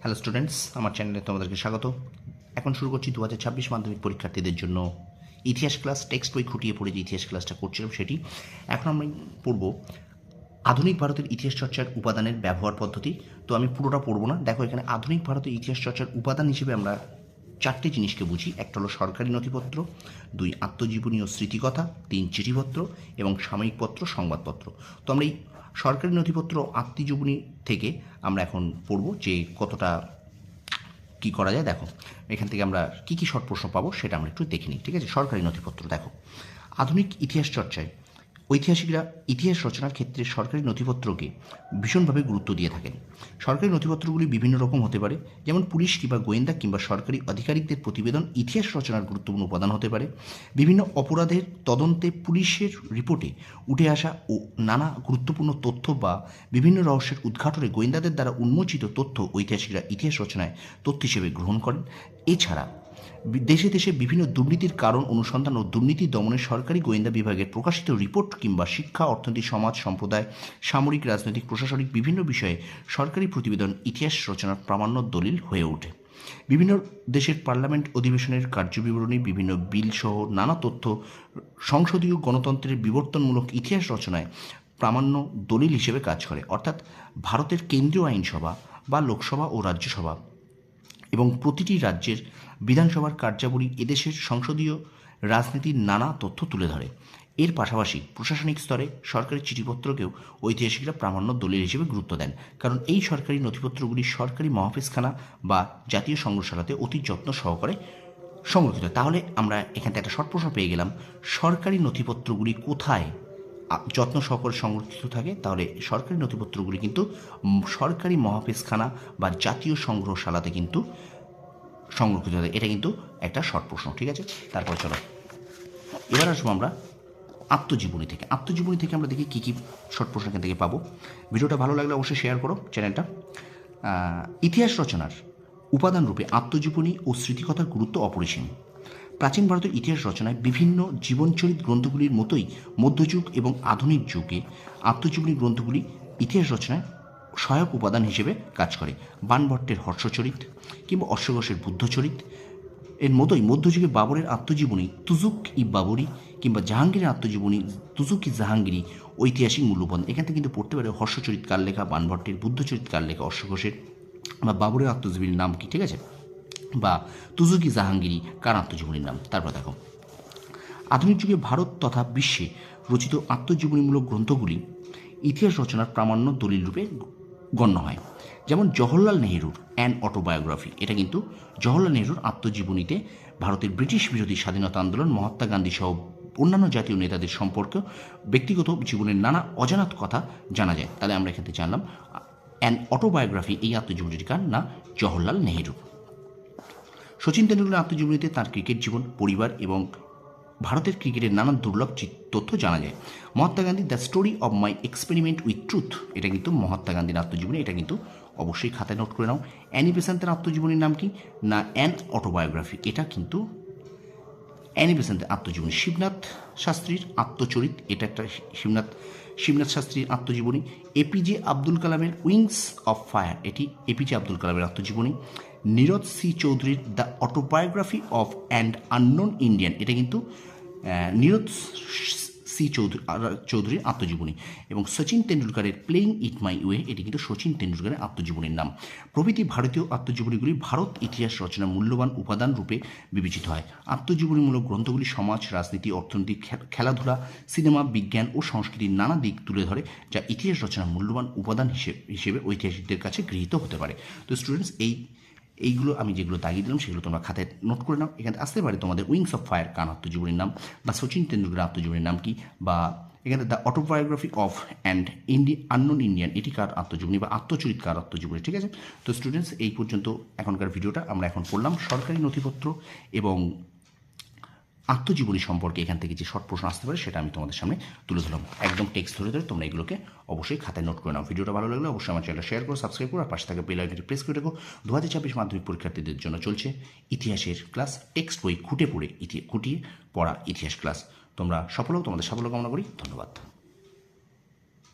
Hello students আমার চ্যানেলে তোমাদেরকে স্বাগত। এখন শুরু করছি দু হাজার ছাব্বিশ মাধ্যমিক পরীক্ষার্থীদের জন্য। ইতিহাস ক্লাস টেক্সট বই খুঁটিয়ে পড়ে যে ইতিহাস ক্লাসটা করছিলাম সেটি। এখন আমি পড়ব আধুনিক ভারতের ইতিহাস চর্চার উপাদানের ব্যবহার পদ্ধতি। তো আমি পুরোটা পড়ব না। দেখো, এখানে আধুনিক ভারতের ইতিহাস চর্চার উপাদান হিসেবে আমরা চারটে জিনিসকে বুঝি। একটা হলো সরকারি নথিপত্র, দুই আত্মজীবনী ও স্মৃতিকথা, তিন চিঠিপত্র এবং সাময়িক পত্র, সংবাদপত্র। তো আমরা এই সরকারি নথিপত্র আত্মীয়জীবনী থেকে আমরা এখন পড়ব যে কতটা কি করা যায়। দেখো, এখান থেকে আমরা কি কি শর্ট প্রশ্ন পাবো সেটা আমরা একটু দেখে নিই, ঠিক আছে? সরকারি নথিপত্র, দেখো। আধুনিক ইতিহাস চর্চায় ঐতিহাসিকরা ইতিহাস রচনার ক্ষেত্রে সরকারি নথিপত্রকে ভীষণভাবে গুরুত্ব দিয়ে থাকেন। সরকারি নথিপত্রগুলি বিভিন্ন রকম হতে পারে, যেমন পুলিশ কিংবা গোয়েন্দা কিংবা সরকারি আধিকারিকদের প্রতিবেদন ইতিহাস রচনার গুরুত্বপূর্ণ উপাদান হতে পারে। বিভিন্ন অপরাধের তদন্তে পুলিশের রিপোর্টে উঠে আসা ও নানা গুরুত্বপূর্ণ তথ্য বা বিভিন্ন রহস্যের উদ্ঘাটনে গোয়েন্দাদের দ্বারা উন্মোচিত তথ্য ঐতিহাসিকরা ইতিহাস রচনায় তথ্য হিসেবে গ্রহণ করেন। এছাড়া দেশে দেশে বিভিন্ন দুর্নীতির কারণ অনুসন্ধান ও দুর্নীতি দমনে সরকারি গোয়েন্দা বিভাগের প্রকাশিত রিপোর্ট কিংবা শিক্ষা, অর্থনীতি, সমাজ, সম্প্রদায়, সামরিক, রাজনৈতিক, প্রশাসনিক বিভিন্ন বিষয়ে সরকারি প্রতিবেদন ইতিহাস রচনার প্রামাণ্য দলিল হয়ে ওঠে। বিভিন্ন দেশের পার্লামেন্ট অধিবেশনের কার্যবিবরণী, বিভিন্ন বিল সহ নানা তথ্য সংসদীয় গণতন্ত্রের বিবর্তনমূলক ইতিহাস রচনায় প্রামাণ্য দলিল হিসেবে কাজ করে। অর্থাৎ ভারতের কেন্দ্রীয় আইনসভা বা লোকসভা ও রাজ্যসভা এবং প্রতিটি রাজ্যের বিধানসভার কার্যাবলী এদেশের সংসদীয় রাজনীতির নানা তথ্য তুলে ধরে। এর পাশাপাশি প্রশাসনিক স্তরে সরকারি চিঠিপত্রকেও ঐতিহাসিকরা প্রামাণ্য দলিল হিসেবে গুরুত্ব দেন। কারণ এই সরকারি নথিপত্রগুলি সরকারি মহাফিজখানা বা জাতীয় সংগ্রহশালাতে অতি যত্ন সহকারে সংরক্ষিত। তাহলে আমরা এখান থেকে একটা শর্ট প্রশ্ন পেয়ে গেলাম। সরকারি নথিপত্রগুলি কোথায় যত্ন সহকারে সংরক্ষিত থাকে, তাহলে সরকারি নথিপত্রগুলি কিন্তু সরকারি মহাফিজখানা বা জাতীয় সংগ্রহশালাতে কিন্তু সংরক্ষিত থাকে। এটা কিন্তু একটা শর্ট প্রশ্ন, ঠিক আছে? তারপরে চলো। এবার আসব আমরা আত্মজীবনী থেকে। আত্মজীবনী থেকে আমরা দেখি কী কী শর্ট প্রশ্ন এখান থেকে পাবো। ভিডিওটা ভালো লাগলে অবশ্যই শেয়ার করো চ্যানেলটা। ইতিহাস রচনার উপাদান রূপে আত্মজীবনী ও স্মৃতিকথার গুরুত্ব অপরিসীম। প্রাচীন ভারতের ইতিহাস রচনায় বিভিন্ন জীবনচরিত গ্রন্থগুলির মতোই মধ্যযুগ এবং আধুনিক যুগে আত্মজীবনী গ্রন্থগুলি ইতিহাস রচনায় সহায়ক উপাদান হিসেবে কাজ করে। বানভট্টের হর্ষচরিত কিংবা অশ্বঘোষের বুদ্ধচরিত। এর মতোই মধ্যযুগে বাবরের আত্মজীবনী তুজুক ই বাবরি কিংবা জাহাঙ্গীরের আত্মজীবনী তুজুক ই জাহাঙ্গীরি ঐতিহাসিক মূল্যবান। এখান থেকে কিন্তু পড়তে পারে হর্ষচরিত কার লেখা বানভট্টের বুদ্ধচরিত কার লেখা অশ্বঘোষের বা বাবরের আত্মজীবনীর নাম কি, ঠিক আছে? বা তুজুকি জাহাঙ্গীরি কার আত্মজীবনীর নাম? তারপর দেখো। আধুনিক যুগে ভারত তথা বিশ্বে রচিত আত্মজীবনীমূলক গ্রন্থগুলি ইতিহাস রচনার প্রামাণ্য দলিল রূপে গণ্য হয়। যেমন জওহরলাল নেহেরুর অ্যান অটোবায়োগ্রাফি এটা কিন্তু জওহরলাল নেহেরুর আত্মজীবনীতে ভারতের ব্রিটিশ বিরোধী স্বাধীনতা আন্দোলন, মহাত্মা গান্ধী সহ অন্যান্য জাতীয় নেতাদের সম্পর্কে ব্যক্তিগত জীবনের নানা অজানাত কথা জানা যায়। তাহলে আমরা এখান জানলাম অ্যান অটোবায়োগ্রাফি এই আত্মজীবনীটি কার? না, জওহরলাল নেহেরুর। সচিন তেন্ডুলকরের আত্মজীবনীতে তার ক্রিকেট জীবন, পরিবার এবং ভারতের ক্রিকেটের নানান দুর্লভ তথ্য জানা যায়। Mahatma Gandhi, the story of my experiment with truth এটা কিন্তু মহাত্মা গান্ধীর আত্মজীবনী, এটা কিন্তু অবশ্যই খাতায় নোট করে নাও। অ্যানি বেসান্তের আত্মজীবনীর নাম কি? না, অ্যান অটোবায়োগ্রাফি। এটা কিন্তু অ্যানি বেসান্তের আত্মজীবনী। শিবনাথ শাস্ত্রীর আত্মচরিত, এটা একটা শিবনাথ শিবনাথ শাস্ত্রীর আত্মজীবনী। এপিজে আব্দুল কালামের উইংস অফ ফায়ার এটি এপিজে আব্দুল কালামের আত্মজীবনী। নীরজ সি চৌধুরীর the autobiography of and unknown Indian. এটা কিন্তু নীরজ সি চৌধুরী চৌধুরীর আত্মজীবনী। এবং সচিন তেন্ডুলকারের প্লেইং ইট মাই ওয়ে এটি কিন্তু সচিন তেন্ডুলকারের আত্মজীবনীর নাম। প্রভৃতি ভারতীয় আত্মজীবনীগুলি ভারত ইতিহাস রচনা মূল্যবান উপাদান রূপে বিবেচিত হয়। আত্মজীবনীমূলক গ্রন্থগুলি সমাজ, রাজনীতি, অর্থনীতি খেলাধুলা, সিনেমা, বিজ্ঞান ও সংস্কৃতির নানা দিক তুলে ধরে, যা ইতিহাস রচনার মূল্যবান উপাদান হিসেবে ঐতিহাসিকদের কাছে গৃহীত হতে পারে। তো স্টুডেন্টস এই এইগুলো আমি যেগুলো দাগিয়ে দিলাম, সেগুলো তোমরা খাতায় নোট করে নাও। এখানে আসতে পারে তোমাদের উইংস অফ ফায়ার কান আত্মজীবনীর নাম, বা সচিন তেন্ডুলকার আত্মজীবনীর নাম কি, বা এখানে the autobiography of and Indi unknown Indian এটি কার আত্মজীবনী, বা আত্মচরিত কার আত্মজীবনী, ঠিক আছে? তো স্টুডেন্টস এই পর্যন্ত এখনকার ভিডিওটা আমরা এখন করলাম সরকারি নথিপত্র এবং আত্মজীবনী সম্পর্কে এখান থেকে যে শর্ট প্রশ্ন আসতে পারে, সেটা আমি তোমাদের সামনে তুলে ধরলাম। একদম টেক্সট ধরে ধরে তোমরা এগুলোকে অবশ্যই খাতায় নোট করে নাও। ভিডিওটা ভালো লাগলে অবশ্যই আমার চ্যানেল শেয়ার করো সাবস্ক্রাইব করো, আর পাশে থাকা বেল আইকনটি প্রেস করে রাখো। দু হাজার ছাব্বিশ মাধ্যমিক পরীক্ষার্থীদের জন্য চলছে ইতিহাসের ক্লাস টেক্সট বই খুঁটে পড়ে ইতি, খুঁটিয়ে পড়া ইতিহাস ক্লাস তোমরা সফল তোমাদের সাফল্য কামনা করি। ধন্যবাদ।